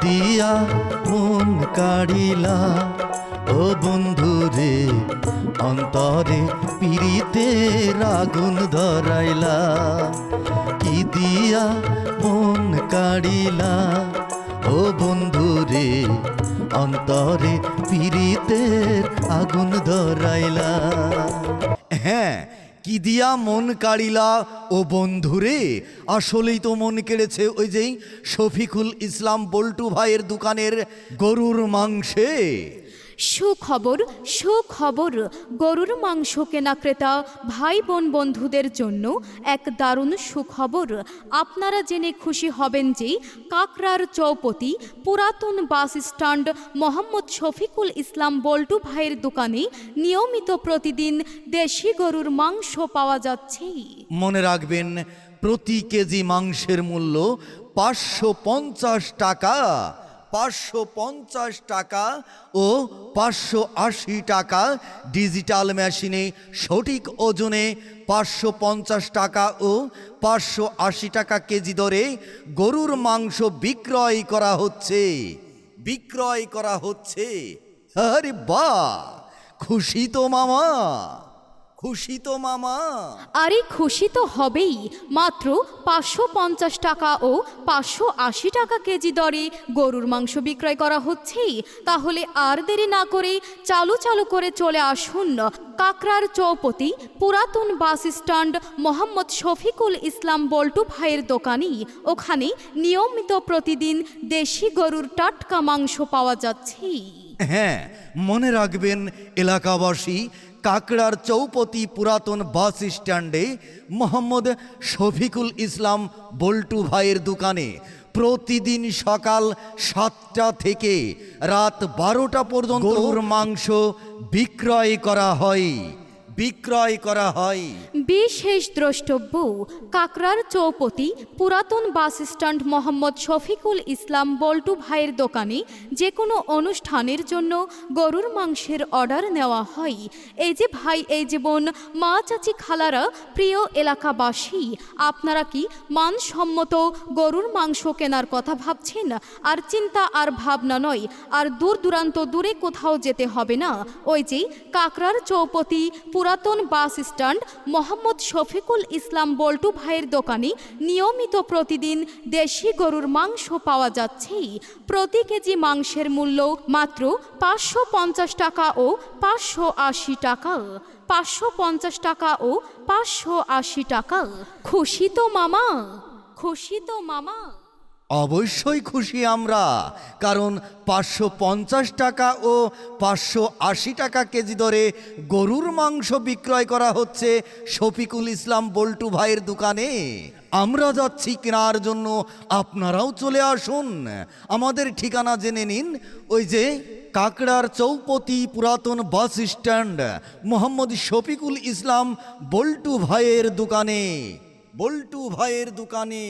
দিয়া মন কাড়িলা। ও বন্ধু রে, অন্তরে পিড়িতের আগুন ধরাইলা। কি দিয়া মন কাড়িলা? ও বন্ধু রে, অন্তরে পিড়িতের আগুন ধরাইলা। হ্যাঁ কি দিয়া মন কাড়িলা। ও বন্ধুরে, আসলেই তো মন কেড়েছে ওই যেই শফিকুল ইসলাম বল্টু ভাইয়ের দোকানের গরুর মাংসে। সুখবর সুখবর। গরুর মাংস কেনা ক্রেতা ভাই বোন বন্ধুদের জন্য এক দারুণ সুখবর। আপনারা জেনে খুশি হবেন যে কাকরার চৌপতি পুরাতন বাস স্ট্যান্ড মোহাম্মদ শফিকুল ইসলাম বল্টু ভাইয়ের দোকানে নিয়মিত প্রতিদিন দেশি গরুর মাংস পাওয়া যাচ্ছে। মনে রাখবেন, প্রতি কেজি মাংসের মূল্য পাঁচশো পঞ্চাশ টাকা। পাঁচশো পঞ্চাশ টাকা ও পাঁচশো আশি টাকা ডিজিটাল মেশিনে সঠিক ওজনে পাঁচশো পঞ্চাশ টাকা ও পাঁচশো আশি টাকা কেজি দরে গরুর মাংস বিক্রয় করা হচ্ছে। বিক্রয় করা হচ্ছে। আরে বা খুশি তো মামা। খুশি তো মামা। আরে খুশি তো হবেই। মাত্র পাঁচশো পঞ্চাশ টাকা ও পাঁচশো আশি টাকা কেজি দরে গরুর মাংস বিক্রয় করা হচ্ছে। তাহলে আর দেরি না করে চালু চালু করে চলে আসুন কাকরার চৌপতি পুরাতন বাস স্ট্যান্ড মোহাম্মদ শফিকুল ইসলাম বল্টু ভাইয়ের দোকানে ওখানে নিয়মিত প্রতিদিন দেশি গরুর টাটকা মাংস পাওয়া যাচ্ছে। হ্যাঁ মনে রাখবেন এলাকাবাসী কাকড়ার চৌপতি পুরাতন বাস স্ট্যান্ডে মোহাম্মদ শফিকুল ইসলাম বল্টু ভাইয়ের দোকানে প্রতিদিন সকাল সাতটা থেকে রাত বারোটা পর্যন্ত মাংস বিক্রয় করা হয়। বিক্রয় করা হয়। বিশেষ দ্রষ্টব্য, কাকরার চৌপতি, পুরাতন বাস স্ট্যান্ড মোহাম্মদ শফিকুল ইসলাম বল্টু ভাইয়ের দোকানে যে কোনো অনুষ্ঠানের জন্য গরুর মাংসের অর্ডার নেওয়া হয়। এই যে ভাই, এই যে বোন, মা, চাচি, খালারা, প্রিয় এলাকাবাসী, আপনারা কি মানসম্মত গরুর মাংস কেনার কথা ভাবছেন? আর চিন্তা আর ভাবনা নয়, আর দূর দূরান্ত দূরে কোথাও যেতে হবে না। ওই যে কাকরার চৌপতি পুরাতন বাস স্ট্যান্ড মোহাম্মদ শফিকুল ইসলাম বল্টু ভাইয়ের দোকানে নিয়মিত প্রতিদিন দেশি গরুর মাংস পাওয়া যাচ্ছে। প্রতি কেজি মাংসের মূল্য মাত্র পাঁচশো পঞ্চাশ টাকা ও পাঁচশো আশি টাকা। পাঁচশো পঞ্চাশ টাকা ও পাঁচশো আশি টাকা। খুশি তো মামা? খুশি তো মামা? অবশ্যই খুশি আমরা, কারণ পাঁচশো পঞ্চাশ টাকা ও পাঁচশো আশি টাকা কেজি দরে গরুর মাংস বিক্রয় করা হচ্ছে শফিকুল ইসলাম বল্টু ভাইয়ের দোকানে। আমরা যাচ্ছি কেনার জন্য, আপনারাও চলে আসুন। আমাদের ঠিকানা জেনে নিন, ওই যে কাকড়ার চৌপতি পুরাতন বাস স্ট্যান্ড, মোহাম্মদ শফিকুল ইসলাম বল্টু ভাইয়ের দোকানে। বল্টু ভাইয়ের দোকানে।